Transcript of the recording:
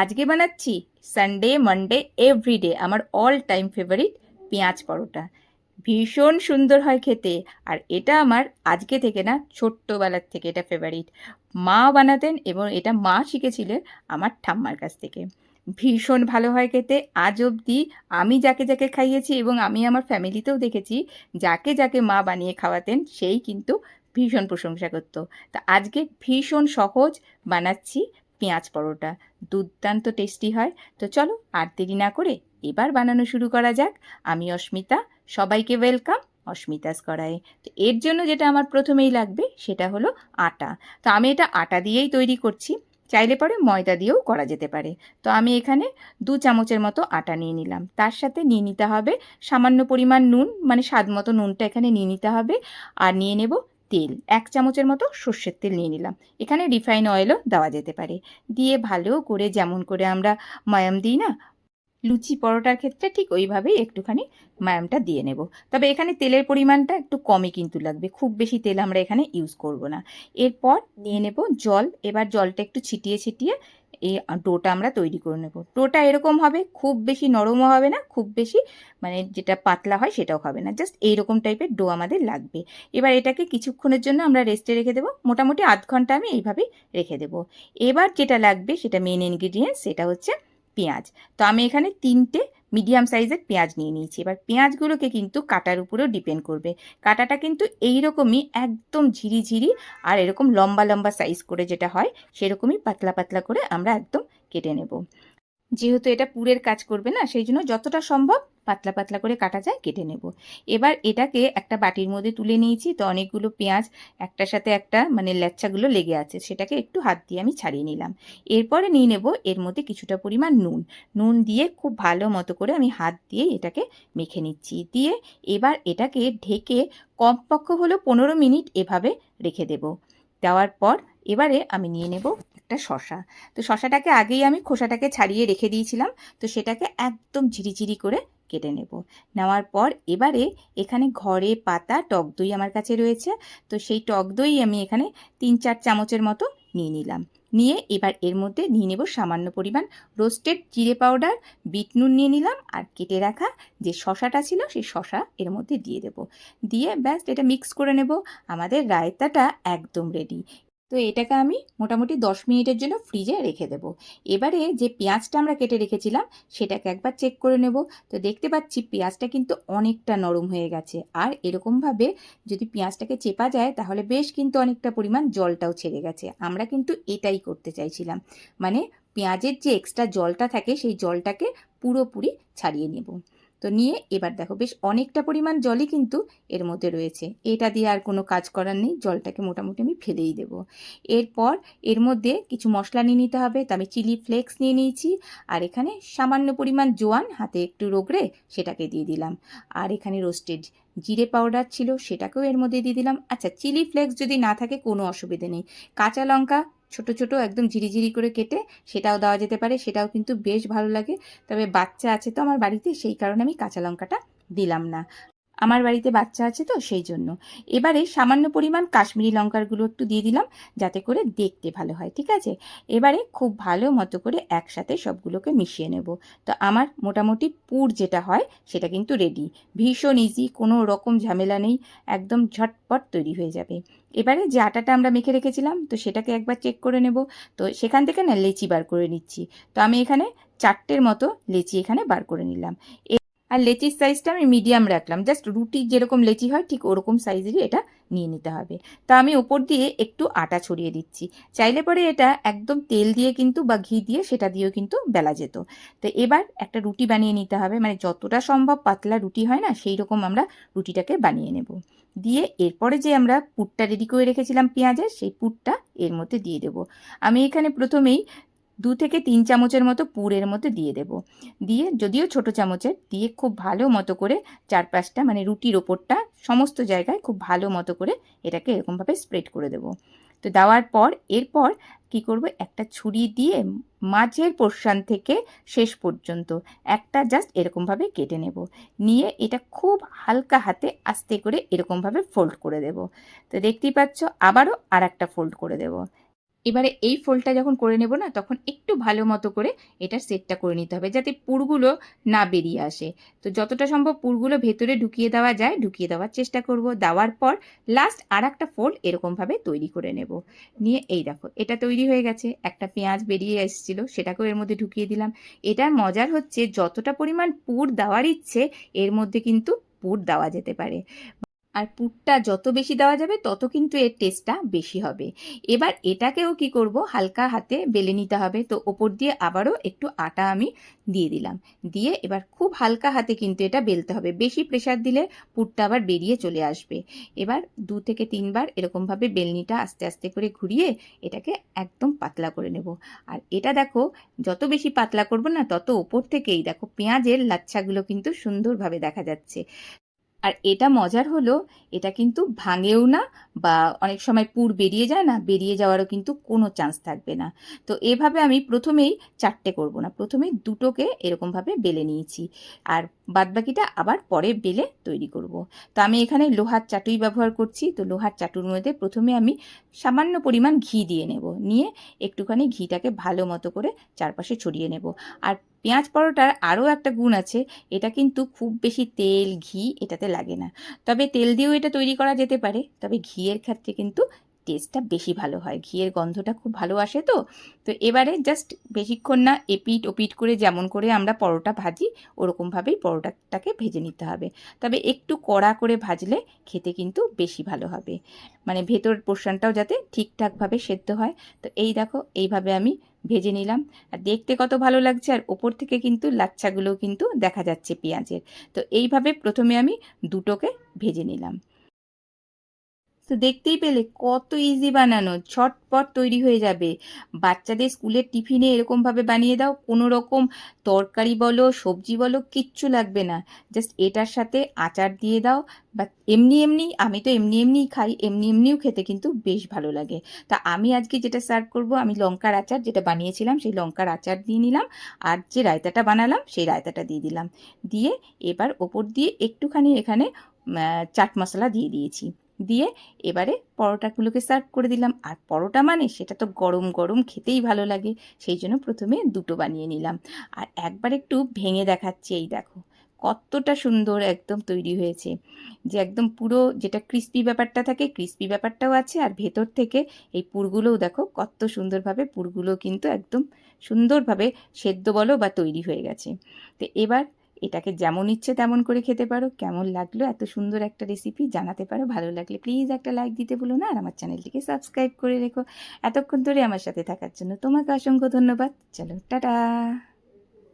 আজকে বানাচ্ছি Sunday Monday everyday আমার অল টাইম ফেভারিট পেঁয়াজ পরোটা। ভীষণ সুন্দর হয় খেতে, আর এটা আমার আজকে থেকে না, ছোট্টবেলার থেকে এটা ফেভারিট মা বানাতেন এবং এটা মা শিখেছিলেন আমার ঠাম্মার কাছ থেকে। ভীষণ ভালো হয় খেতে, আজ অবধি আমি যাকে যাকে খাইয়েছি এবং আমি আমার ফ্যামিলিতেও দেখেছি, যাকে যাকে মা বানিয়ে খাওয়াতেন, সেই কিন্তু ভীষণ প্রশংসা করতো। তা আজকে ভীষণ সহজ বানাচ্ছি পেঁয়াজ পরোটা। দুর্দান্ত টেস্টি হয়। তো চলো আর দেরি না করে এবার বানানো শুরু করা যাক। আমি অস্মিতা, সবাইকে ওয়েলকাম অস্মিতাস করায় তো এর জন্য যেটা আমার প্রথমেই লাগবে সেটা হলো আটা। তো আমি এটা আটা দিয়েই তৈরি করছি। চাইলে পরে ময়দা দিয়েও করা যেতে পারে। তো আমি এখানে দু চামচের মতো আটা নিয়ে নিলাম। তার সাথে নিয়ে নিতে হবে সামান্য পরিমাণ নুন মানে স্বাদ মতো নুনটা এখানে নিয়ে নিতে হবে। আর নিয়ে নেব তেল, এক চামচের মতো সর্ষের তেল নিয়ে নিলাম। এখানে রিফাইন অয়েলও দেওয়া যেতে পারে। দিয়ে ভালো করে যেমন করে আমরা ময়াম দিই না, লুচি পরোটার ক্ষেত্রে ঠিক ওইভাবেই একটুখানি মায়ামটা দিয়ে নেব। তবে এখানে তেলের পরিমাণটা একটু কমই কিন্তু লাগবে, খুব বেশি তেল আমরা এখানে ইউজ করব না। এরপর নিয়ে নেব জল, এবার জলটা একটু ছিটিয়ে ছিটিয়ে এই ডোটা আমরা তৈরি করে নেব। ডোটা এরকম হবে, খুব বেশি নরমও হবে না, খুব বেশি মানে যেটা পাতলা হয় সেটাও হবে না। জাস্ট এইরকম টাইপের ডো আমাদের লাগবে। এবার এটাকে কিছুক্ষণের জন্য আমরা রেস্টে রেখে দেবো। মোটামুটি আধ ঘণ্টা আমি এইভাবে রেখে দেবো। এবার যেটা লাগবে সেটা মেন ইনগ্রিডিয়েন্ট সেটা হচ্ছে পেঁয়াজ। তো আমি এখানে তিনটে মিডিয়াম সাইজের পেঁয়াজ নিয়ে নিয়েছি। এবার পেঁয়াজগুলোকে কিন্তু কাটার উপরেও ডিপেন্ড করবে। কাটাটা কিন্তু এইরকমই একদম ঝিরিঝিরি আর এরকম লম্বা লম্বা সাইজ করে যেটা হয়, সেরকমই পাতলা পাতলা করে আমরা একদম কেটে নেব। যেহেতু এটা পুরের কাজ করবে না, সেই জন্য যতটা সম্ভব পাতলা পাতলা করে কাটা যায়, কেটে নেব। এবার এটাকে একটা বাটির মধ্যে তুলে নিয়েছি, তো অনেকগুলো পেঁয়াজ, একটার সাথে একটা মানে ল্যাচ্চাগুলো লেগে আছে, সেটাকে একটু হাত দিয়ে আমি ছাড়িয়ে নিলাম। এরপরে নিয়ে নেব এর মধ্যে কিছুটা পরিমাণ নুন। নুন দিয়ে খুব ভালো মতো করে আমি হাত দিয়ে এটাকে মেখে নিচ্ছি। দিয়ে এবার এটাকে ঢেকে কমপক্ষ হলো পনেরো মিনিট এভাবে রেখে দেব। দেওয়ার পর এবারে আমি নিয়ে নেব একটা শশা। তো শশাটাকে আগেই আমি খোসাটাকে ছাড়িয়ে রেখে দিয়েছিলাম। তো সেটাকে একদম ঝিরিঝিরি করে কেটে নেব। নেওয়ার পর এবারে এখানে ঘরে পাতা, টক দই আমার কাছে রয়েছে। তো সেই টক দই আমি এখানে তিন চার চামচের মতো নিয়ে নিলাম। নিয়ে এবার এর মধ্যে নিয়ে নেব সামান্য পরিমাণ রোস্টেড জিরে পাউডার, বিট নুন নিয়ে নিলাম আর কেটে রাখা যে শশাটা ছিল সেই শশা এর মধ্যে দিয়ে দেব। দিয়ে ব্যাস এটা মিক্স করে নেব। আমাদের রায়তাটা একদম রেডি তো এটাকে আমি মোটামুটি দশ মিনিটের জন্য ফ্রিজে রেখে দেব। এবারে যে পেঁয়াজটা আমরা কেটে রেখেছিলাম, সেটাকে একবার চেক করে নেব। তো দেখতে পাচ্ছি পেঁয়াজটা কিন্তু অনেকটা নরম হয়ে গেছে। আর এরকমভাবে যদি পেঁয়াজটাকে চেপা যায়, তাহলে বেশ কিন্তু অনেকটা পরিমাণ জলটাও ছেড়ে গেছে। আমরা কিন্তু এটাই করতে চাইছিলাম। মানে পেঁয়াজের যে এক্সট্রা জলটা থাকে, সেই জলটাকে পুরোপুরি ছাড়িয়ে নেব। তো নিয়ে এবার দেখো, বেশ অনেকটা পরিমাণ জলই কিন্তু এর মধ্যে রয়েছে। এটা দিয়ে আর কোনো কাজ করার নেই, জলটাকে মোটামুটি আমি ফেলেই দেব। এরপর এর মধ্যে কিছু মশলা নিয়ে নিতে হবে, তো আমি চিলি ফ্লেক্স নিয়ে নিয়েছি, আর এখানে সামান্য পরিমাণ জোয়ান, হাতে একটু রোগড়ে সেটাকে দিয়ে দিলাম। আর এখানে রোস্টেড জিরে পাউডার ছিল, সেটাকেও এর মধ্যে দিয়ে দিলাম। আচ্ছা চিলি ফ্লেক্স যদি না থাকে কোনো অসুবিধে নেই। কাঁচা লঙ্কা ছোট ছোট একদম ঝিরিঝিরি করে কেটে সেটাও দেওয়া যেতে পারে, সেটাও কিন্তু বেশ ভালো লাগে। তবে বাচ্চা আছে তো আমার বাড়িতে, সেই কারণে আমি কাঁচা লঙ্কাটা দিলাম না। আমার বাড়িতে বাচ্চা আছে তো সেই জন্য। এবারে সামান্য পরিমাণ কাশ্মীরি লঙ্কারগুলো একটু দিয়ে দিলাম, যাতে করে দেখতে ভালো হয়, ঠিক আছে? এবারে খুব ভালো মতো করে একসাথে সবগুলোকে মিশিয়ে নেব। তো আমার মোটামুটি পুর যেটা হয়, সেটা কিন্তু রেডি ভীষণ ইজি কোনো রকম ঝামেলা নেই, একদম ঝটপট তৈরি হয়ে যাবে। এবারে যে আটাটা আমরা মেখে রেখেছিলাম, তো সেটাকে একবার চেক করে নেব। তো সেখান থেকে না লেচি বার করে নিচ্ছি। তো আমি এখানে চারটের মতো লেচি এখানে বার করে নিলাম। আর লেচির সাইজটা আমি মিডিয়াম রাখলাম। জাস্ট রুটি যেরকম লেচি হয়, ঠিক ওরকম সাইজেরই এটা নিয়ে নিতে হবে। তা আমি ওপর দিয়ে একটু আটা ছড়িয়ে দিচ্ছি। চাইলে পরে এটা একদম তেল দিয়ে কিন্তু বা ঘি দিয়ে সেটা দিয়েও কিন্তু বেলা যেত। তো এবার একটা রুটি বানিয়ে নিতে হবে। মানে যতটা সম্ভব পাতলা রুটি হয় না সেই রকম আমরা রুটিটাকে বানিয়ে নেব। দিয়ে এরপরে যে আমরা পুরটা রেডি করে রেখেছিলাম পেঁয়াজের, সেই পুরটা এর মধ্যে দিয়ে দেব। আমি এখানে প্রথমেই দু থেকে তিন চামচের মতো পুরের মতো দিয়ে দেব। দিয়ে যদিও ছোট চামচের, দিয়ে খুব ভালো মতো করে চারপাশটা মানে রুটির ওপরটা, সমস্ত জায়গায় খুব ভালো মতো করে এটাকে এরকমভাবে স্প্রেড করে দেব। তো দেওয়ার পর, এরপর কি করব? একটা ছুরি দিয়ে মাঝের পোর্শান থেকে শেষ পর্যন্ত একটা জাস্ট এরকমভাবে কেটে নেব। নিয়ে এটা খুব হালকা হাতে আস্তে করে এরকমভাবে ফোল্ড করে দেব। তো দেখতেই পাচ্ছ, আবারও আর একটা ফোল্ড করে দেব। এবারে এই ফোল্ডটা যখন করে নেব না, তখন একটু ভালো মতো করে এটার সেটটা করে নিতে হবে, যাতে পুরগুলো না বেরিয়ে আসে। তো যতটা সম্ভব পুরগুলো ভেতরে ঢুকিয়ে দেওয়া যায়, ঢুকিয়ে দেওয়ার চেষ্টা করব। দেওয়ার পর লাস্ট আর একটা ফোল্ড এরকমভাবে তৈরি করে নেব। নিয়ে এই দেখো, এটা তৈরি হয়ে গেছে, একটা পেঁয়াজ বেরিয়ে এসেছিল, সেটাকেও এর মধ্যে ঢুকিয়ে দিলাম। এটার মজার হচ্ছে যতটা পরিমাণ পুর দেওয়ার ইচ্ছে, এর মধ্যে কিন্তু পুর দেওয়া যেতে পারে। আর পুরটা যত বেশি দেওয়া যাবে, তত কিন্তু এর টেস্টটা বেশি হবে। এবার এটাকেও কি করব? হালকা হাতে বেলে নিতে হবে। তো ওপর দিয়ে আবারও একটু আটা আমি দিয়ে দিলাম। দিয়ে এবার খুব হালকা হাতে কিন্তু এটা বেলতে হবে। বেশি প্রেশার দিলে পুরটা আবার বেরিয়ে চলে আসবে। এবার দু থেকে তিনবার এরকমভাবে বেলনিটা আস্তে আস্তে করে ঘুরিয়ে এটাকে একদম পাতলা করে নেব। আর এটা দেখো, যত বেশি পাতলা করব না, তত ওপর থেকেই দেখো, পেঁয়াজের লাচ্ছাগুলো কিন্তু সুন্দরভাবে দেখা যাচ্ছে। আর এটা মজার হলো, এটা কিন্তু ভাঙেও না বা অনেক সময় পুর বেরিয়ে যায় না, বেরিয়ে যাওয়ারও কিন্তু কোনো চান্স থাকবে না তো এভাবে আমি প্রথমেই চারটে করব না প্রথমেই দুটোকে এরকমভাবে বেলে নিয়েছি আর বাদবাকিটা আবার পরে বেলে তৈরি করব। তো আমি এখানে লোহার চাটুই ব্যবহার করছি, তো লোহার চাটুর মধ্যে প্রথমে আমি সামান্য পরিমাণ ঘি দিয়ে নেব, নিয়ে একটুখানি ঘিটাকে ভালো মতো করে চারপাশে ছড়িয়ে নেব আর পেঁয়াজ পরোটার আরও একটা গুণ আছে, এটা কিন্তু খুব বেশি তেল, ঘি এটাতে লাগে না। তবে তেল দিয়েও এটা তৈরি করা যেতে পারে, তবে ঘিয়ের ক্ষেত্রে কিন্তু টেস্টটা বেশি ভালো হয়। ঘিয়ের গন্ধটা খুব ভালো আসে তো? তো এবারে জাস্ট বেশিক্ষণ না এপিট ওপিট করে যেমন করে আমরা পরোটা ভাজি, ওরকমভাবেই পরোটাটাকে ভেজে নিতে হবে। তবে একটু কড়া করে ভাজলে খেতে কিন্তু বেশি ভালো হবে। মানে ভেতর পোর্শনটাও যাতে ঠিকঠাকভাবে সেদ্ধ হয়। তো এই দেখো, এইভাবে আমি ভেজে নিলাম। আর দেখতে কত ভালো লাগছে, আর ওপর থেকে কিন্তু লাচ্ছাগুলো কিন্তু দেখা যাচ্ছে পেঁয়াজের। তো এইভাবে প্রথমে আমি দুটোকে ভেজে নিলাম। তো দেখতেই পেলে কত ইজি বানানো, ঝটপট তৈরি হয়ে যাবে। বাচ্চাদের স্কুলের টিফিনে এরকমভাবে বানিয়ে দাও, কোনো রকম তরকারি বলো, সবজি বলো, কিচ্ছু লাগবে না। জাস্ট এটার সাথে আচার দিয়ে দাও। বা এমনি এমনি, আমি তো এমনি এমনিই খাই, এমনি এমনিও খেতে কিন্তু বেশ ভালো লাগে। তা আমি আজকে যেটা সার্ভ করব, আমি লঙ্কার আচার যেটা বানিয়েছিলাম, সেই লঙ্কার আচার দিয়ে নিলাম। আর যে রায়তাটা বানালাম, সেই রায়তাটা দিয়ে দিলাম। দিয়ে এবার ওপর দিয়ে একটুখানি এখানে চাট মশলা দিয়ে দিয়েছি। দিয়ে এবারে পরোটাগুলোকে সার্ভ করে দিলাম। আর পরোটা মানে সেটা তো গরম গরম খেতেই ভালো লাগে, সেই জন্য প্রথমে দুটো বানিয়ে নিলাম। আর একবার একটু ভেঙে দেখাচ্ছি, এই দেখো, কতটা সুন্দর একদম তৈরি হয়েছে। যে একদম পুরো যেটা ক্রিস্পি ব্যাপারটা থাকে ক্রিস্পি ব্যাপারটাও আছে, আর ভেতর থেকে এই পুরগুলোও দেখো, কত সুন্দরভাবে পুরগুলো কিন্তু একদম সুন্দরভাবে সেদ্ধ বলো বা তৈরি হয়ে গেছে। তো এবার এটাকে যেমন ইচ্ছে তেমন করে খেতে পারো। কেমন লাগল, এত সুন্দর একটা রেসিপি জানাতে পারো। ভালো লাগলে প্লিজ একটা লাইক দিতে বলো না। আর আমার চ্যানেলটিকে সাবস্ক্রাইব করে রেখো। এতক্ষণ ধরে আমার সাথে থাকার জন্য তোমাকে অসংখ্য ধন্যবাদ। চলো, টাটা!